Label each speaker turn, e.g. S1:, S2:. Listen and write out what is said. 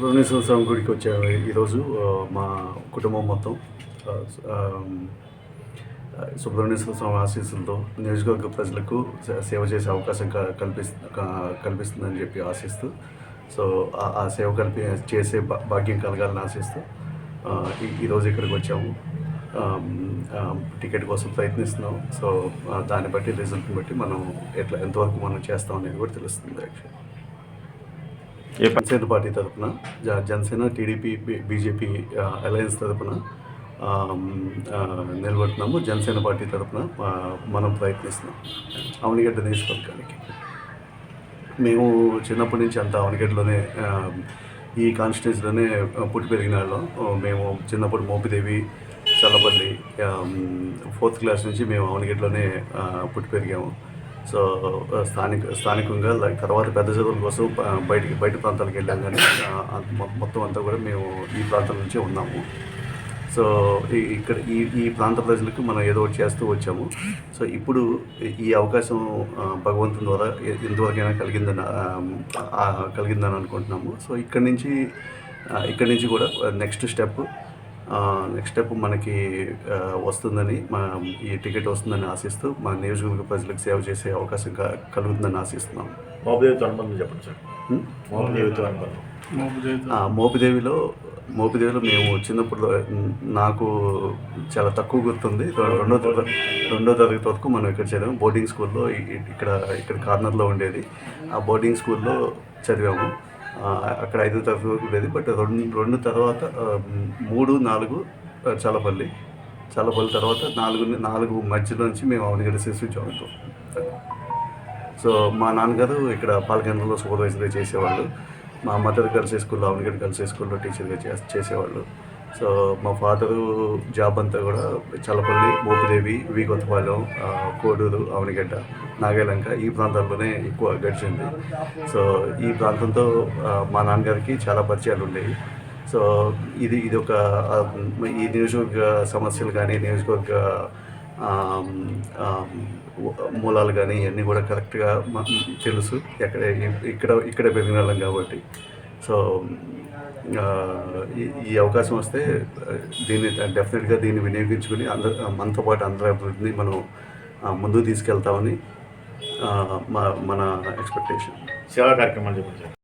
S1: సుబ్రహ్మణ్యేశ్వర స్వామి గుడికి వచ్చాము ఈరోజు మా కుటుంబం మొత్తం ఆ, సుబ్రహ్మణ్యేశ్వర స్వామి ఆశీస్సులతో నియోజకవర్గ ప్రజలకు సేవ చేసే అవకాశం క- కల్పిస్తుందని చెప్పి ఆశిస్తూ సో ఆ- సేవ కల్పి చేసే భా- భాగ్యం కలగాలని ఆశిస్తూ ఈరోజు ఇక్కడికి వచ్చాము. టికెట్ కోసం ప్రయత్నిస్తున్నాం. సో దాన్ని బట్టి రిజల్ట్ని బట్టి మనం ఎట్లా ఎంతవరకు మనం చేస్తాం అనేది కూడా తెలుస్తుంది యాక్చువల్లీ
S2: ఏ
S1: జనసేన పార్టీ తరఫున జనసేన టీడీపీ బీజేపీ అలయన్స్ తరఫున నిలబడుతున్నాము. జనసేన పార్టీ తరఫున మనం ప్రయత్నిస్తున్నాం. అవనిగడ్డ నియోజకవర్గానికి. మేము చిన్నప్పటి నుంచి అంతా అవనిగడ్డలోనే ఈ కాన్స్టిట్యూన్సీలోనే పుట్టి పెరిగిన వాళ్ళం. మేము చిన్నప్పుడు మోపిదేవి చల్లపల్లి ఫోర్త్ క్లాస్ నుంచి మేము అవనిగడ్డలోనే పుట్టి పెరిగాము. సో స్థానిక స్థానికంగా తర్వాత పెద్ద చదువుల కోసం బయటికి బయట ప్రాంతాలకు వెళ్ళాం కానీ మొ- మొత్తం అంతా కూడా మేము ఈ ప్రాంతం నుంచే ఉన్నాము. సో ఈ- ఇక్కడ ఈ ఈ ప్రాంత ప్రజలకు మనం ఏదో ఒకటి చేస్తూ వచ్చాము. సో ఇప్పుడు ఈ- అవకాశం భగవంతుని ద్వారా ఎంతవరకైనా కలిగిందని కలిగిందని అనుకుంటున్నాము. సో ఇక్కడి నుంచి ఇక్కడి నుంచి కూడా నెక్స్ట్ స్టెప్ నెక్స్ట్ స్టెప్ మనకి వస్తుందని మా ఈ టికెట్ వస్తుందని ఆశిస్తూ మా నియోజకవర్గ ప్రజలకు సేవ చేసే అవకాశం క- కలుగుతుందని ఆశిస్తున్నాము
S2: మోపదేవితో అనుబంధం చెప్పండి సార్.
S1: హ్మ్?
S2: మోపదేవితో అనుబంధం
S1: ఆ, మోపిదేవిలో మోపిదేవిలో మేము చిన్నప్పుడు నాకు చాలా తక్కువ గుర్తుంది. రెండో తరగతి రెండో తరగతి వరకు మనం ఇక్కడ చదివాము బోర్డింగ్ స్కూల్లో ఇక్కడ ఇక్కడ కార్నర్లో ఉండేది. ఆ బోర్డింగ్ స్కూల్లో చదివాము. అక్కడ ఐదో తరగతి వరకు ఉండేది బట్ రెండు రెండు తర్వాత మూడు నాలుగు చలపల్లి. చలపల్లి తర్వాత నాలుగు నాలుగు మధ్యలో నుంచి మేము అవనిగడ్డ శిశు చదువుతాం సో మా నాన్నగారు ఇక్కడ పాలకేంద్రంలో సూపర్వైజర్గా చేసేవాళ్ళు. మా మదర్ గర్ల్స్ స్కూల్లో అవనిగడ్డ గర్ల్స్ స్కూల్లో టీచర్గా చే చేసేవాళ్ళు. సో మా ఫాదరు జాబ్ అంతా కూడా చల్లపల్లి మోపిదేవి వి కొత్తపాలెం కోడూరు అవనిగడ్డ నాగలంక ఈ ప్రాంతాల్లోనే ఎక్కువ గడిచింది. సో ఈ ప్రాంతంతో మా నాన్నగారికి చాలా పరిచయాలు ఉండేవి. సో ఇది ఇది ఒక ఈ నియోజకవర్గ సమస్యలు కానీ నియోజకవర్గ మూలాలు కానీ ఇవన్నీ కూడా కరెక్ట్గా తెలుసు. ఎక్కడ ఇక్కడ ఇక్కడ పెరిగిన వాళ్ళం కాబట్టి. సో ఈ ఈ అవకాశం వస్తే దీన్ని డెఫినెట్గా దీన్ని వినియోగించుకుని అందరు మనతో పాటు అందరి అభివృద్ధిని మనం ముందుకు తీసుకెళ్తామని మా మన ఎక్స్పెక్టేషన్.
S2: సేవా కార్యక్రమాలు చెప్పండి సార్.